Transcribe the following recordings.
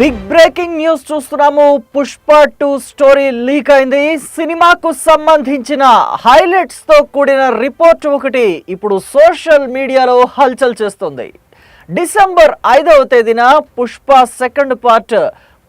Big breaking news చూస్తున్నాము. Pushpa two story leak అయింది. సినిమాకు సంబంధించిన హైలైట్స్తో కూడిన రిపోర్ట్ ఒకటి ఇప్పుడు సోషల్ మీడియాలో హల్చల్ చేస్తుంది. డిసెంబర్ ఐదవ తేదీన Pushpa second part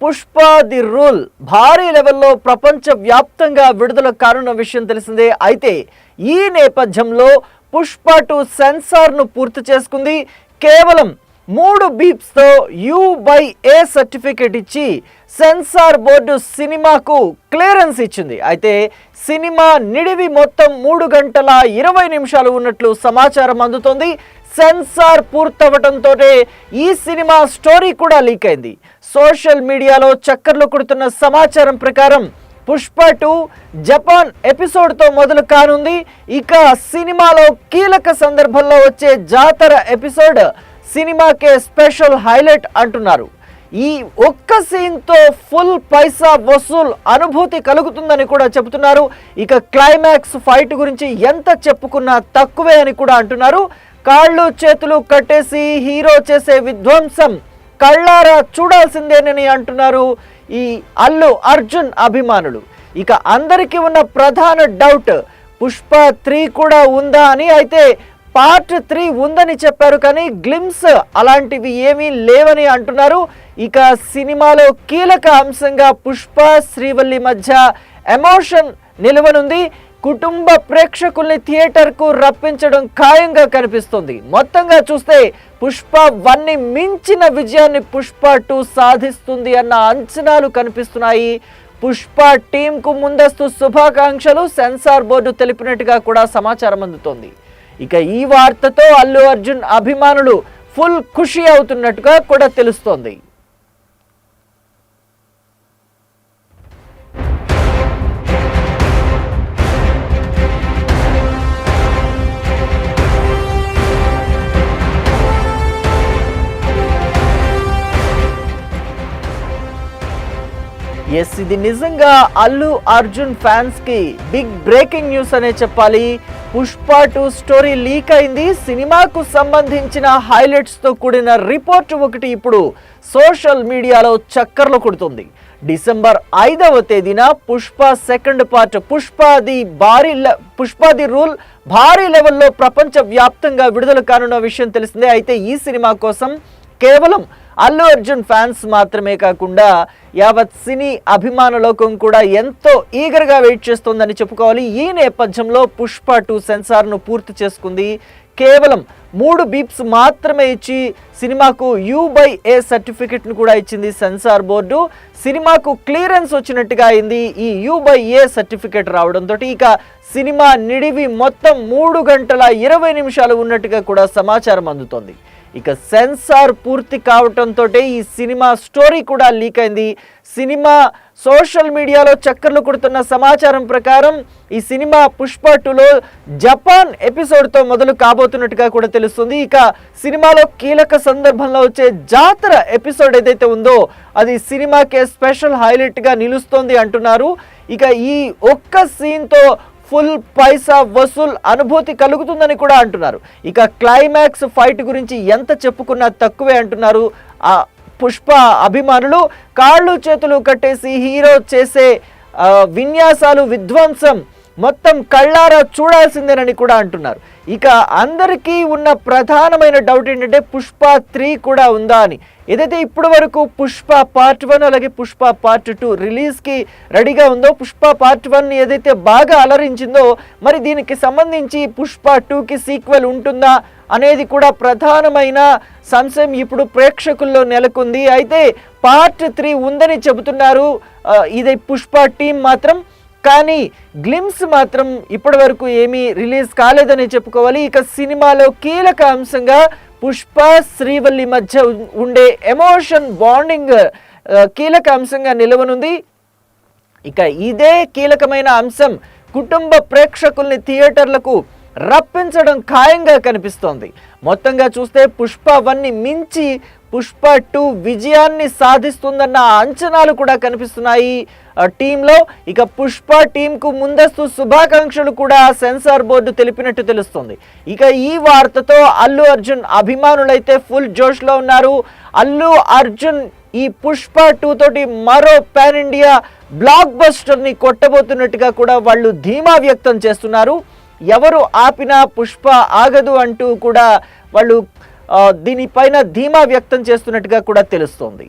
Pushpa the rule భారీ లెవెల్లో ప్రపంచ వ్యాప్తంగా విడుదల కానున్న విషయం తెలిసిందే. అయితే ఈ నేపథ్యంలో పుష్ప టూ సెన్సార్ను పూర్తి చేసుకుంది. కేవలం మూడు బీప్స్తో యూ బై ఏ సర్టిఫికేట్ ఇచ్చి సెన్సార్ బోర్డు సినిమాకు క్లియరెన్స్ ఇచ్చింది. అయితే సినిమా నిడివి మొత్తం మూడు గంటల ఇరవై నిమిషాలు ఉన్నట్లు సమాచారం అందుతోంది. సెన్సార్ పూర్తవటంతో ఈ సినిమా స్టోరీ కూడా లీక్ అయింది. సోషల్ మీడియాలో చక్కర్లు కొడుతున్న సమాచారం ప్రకారం పుష్ప టూ జపాన్ ఎపిసోడ్తో మొదలు కానుంది. ఇక సినిమాలో కీలక సందర్భంలో వచ్చే జాతర ఎపిసోడ్ సినిమాకే స్పెషల్ హైలైట్ అంటున్నారు. ఈ ఒక్క సీన్తో ఫుల్ పైసా వసూల్ అనుభూతి కలుగుతుందని కూడా చెబుతున్నారు. ఇక క్లైమాక్స్ ఫైట్ గురించి ఎంత చెప్పుకున్నా తక్కువే అని కూడా అంటున్నారు. కాళ్ళు చేతులు కట్టేసి హీరో చేసే విధ్వంసం కళ్ళారా చూడాల్సిందేనని అంటున్నారు ఈ అల్లు అర్జున్ అభిమానులు. ఇక అందరికీ ఉన్న ప్రధాన డౌట్ పుష్ప త్రీ కూడా ఉందా అని అయితే పార్ట్ త్రీ ఉందని చెప్పారు కానీ గ్లిమ్స్ అలాంటివి ఏమీ లేవని అంటున్నారు. ఇక సినిమాలో కీలక అంశంగా పుష్ప శ్రీవల్లి మధ్య ఎమోషన్ నిలవనుంది. కుటుంబ ప్రేక్షకుల్ని థియేటర్కు రప్పించడం ఖాయంగా కనిపిస్తుంది. మొత్తంగా చూస్తే పుష్ప వన్ని మించిన విజయాన్ని పుష్ప టూ సాధిస్తుంది అన్న అంచనాలు కనిపిస్తున్నాయి. పుష్ప టీంకు ముందస్తు శుభాకాంక్షలు. సెన్సార్ బోర్డు తెలిపినట్టుగా కూడా సమాచారం అందుతోంది. ఇక ఈ వార్తతో అల్లు అర్జున్ అభిమానులు ఫుల్ ఖుషి అవుతున్నట్టుగా కూడా తెలుస్తోంది. ఎస్ ఇది నిజంగా అల్లు అర్జున్ ఫ్యాన్స్కి బిగ్ బ్రేకింగ్ న్యూస్ అనే చెప్పాలి. పుష్ప టూ స్టోరీ లీక్ అయింది. సినిమాకు సంబంధించిన హైలైట్స్తో కూడిన రిపోర్ట్ ఒకటి ఇప్పుడు సోషల్ మీడియాలో చక్కర్లు కొడుతుంది. డిసెంబర్ ఐదవ తేదీన Pushpa second part Pushpa the భారీ పుష్ప ది రూల్ భారీ లెవెల్లో ప్రపంచ వ్యాప్తంగా విడుదల కానున్న విషయం తెలిసిందే. అయితే ఈ సినిమా కోసం కేవలం అల్లు అర్జున్ ఫ్యాన్స్ మాత్రమే కాకుండా యావత్ సినీ అభిమాన లోకం కూడా ఎంతో ఈగర్గా వెయిట్ చేస్తోందని చెప్పుకోవాలి. ఈ నేపథ్యంలో పుష్ప టూ సెన్సార్ను పూర్తి చేసుకుంది. కేవలం మూడు బీప్స్ మాత్రమే ఇచ్చి సినిమాకు యూ బై ఏ సర్టిఫికెట్ను కూడా ఇచ్చింది సెన్సార్ బోర్డు. సినిమాకు క్లియరెన్స్ వచ్చినట్టుగా అయింది. ఈ యూ బై ఏ సర్టిఫికెట్ రావడంతో ఇక సినిమా నిడివి మొత్తం మూడు గంటల ఇరవై నిమిషాలు ఉన్నట్టుగా కూడా సమాచారం అందుతోంది. ఇక సెన్సార్ పూర్తి కావటంతో ఈ సినిమా స్టోరీ కూడా లీక్ అయింది. సినిమా సోషల్ మీడియాలో చక్కర్లు కొడుతున్న సమాచారం ప్రకారం ఈ సినిమా పుష్ప టూలో జపాన్ ఎపిసోడ్తో మొదలు కాబోతున్నట్టుగా కూడా తెలుస్తుంది. ఇక సినిమాలో కీలక సందర్భంలో వచ్చే జాతర ఎపిసోడ్ ఏదైతే ఉందో అది సినిమాకే స్పెషల్ హైలైట్గా నిలుస్తోంది అంటున్నారు. ఇక ఈ ఒక్క సీన్తో ఫుల్ పైసా వసూల్ అనుభూతి కలుగుతుందని కూడా అంటున్నారు. ఇక క్లైమాక్స్ ఫైట్ గురించి ఎంత చెప్పుకున్నా తక్కువే అంటున్నారు ఆ పుష్ప అభిమానులు. కాళ్ళు చేతులు కట్టేసి హీరో చేసే విన్యాసాలు విధ్వంసం. మొత్తం కళ్ళారా చూడాల్సిందేనని కూడా అంటున్నారు. ఇక అందరికీ ఉన్న ప్రధానమైన డౌట్ ఏంటంటే పుష్ప త్రీ కూడా ఉందా అని. ఏదైతే ఇప్పటి వరకు పుష్ప పార్ట్ వన్ అలాగే పుష్ప పార్ట్ టూ రిలీజ్కి రెడీగా ఉందో పుష్ప పార్ట్ వన్ ఏదైతే బాగా అలరించిందో మరి దీనికి సంబంధించి పుష్ప టూకి సీక్వెల్ ఉంటుందా అనేది కూడా ప్రధానమైన సంశయం ఇప్పుడు ప్రేక్షకుల్లో నెలకొంది. అయితే పార్ట్ త్రీ ఉందని చెబుతున్నారు. ఇది పుష్ప టీం మాత్రం. కానీ గ్లిమ్స్ మాత్రం ఇప్పటి వరకు ఏమీ రిలీజ్ కాలేదని చెప్పుకోవాలి. ఇక సినిమాలో కీలక అంశంగా పుష్ప శ్రీవల్లి మధ్య ఉండే ఎమోషన్ బాండింగ్ కీలక అంశంగా నిలవనుంది. ఇక ఇదే కీలకమైన అంశం కుటుంబ ప్రేక్షకుల్ని థియేటర్లకు రప్పించడం ఖాయంగా కనిపిస్తోంది. మొత్తంగా చూస్తే పుష్ప వన్ని మించి పుష్ప టూ విజయాన్ని సాధిస్తుందన్న అంచనాలు కూడా కనిపిస్తున్నాయి. టీంలో ఇక పుష్ప టీంకు ముందస్తు శుభాకాంక్షలు కూడా సెన్సార్ బోర్డు తెలిపినట్టు తెలుస్తుంది. ఇక ఈ వార్తతో అల్లు అర్జున్ అభిమానులైతే ఫుల్ జోష్లో ఉన్నారు. అల్లు అర్జున్ ఈ పుష్ప టూ తోటి మరో పాన్ ఇండియా బ్లాక్ బస్టర్ని కొట్టబోతున్నట్టుగా కూడా వాళ్ళు ధీమా వ్యక్తం చేస్తున్నారు. ఎవరు ఆపినా పుష్ప ఆగదు అంటూ కూడా వాళ్ళు దీనిపైన ధీమా వ్యక్తం చేస్తున్నట్టుగా కూడా తెలుస్తోంది.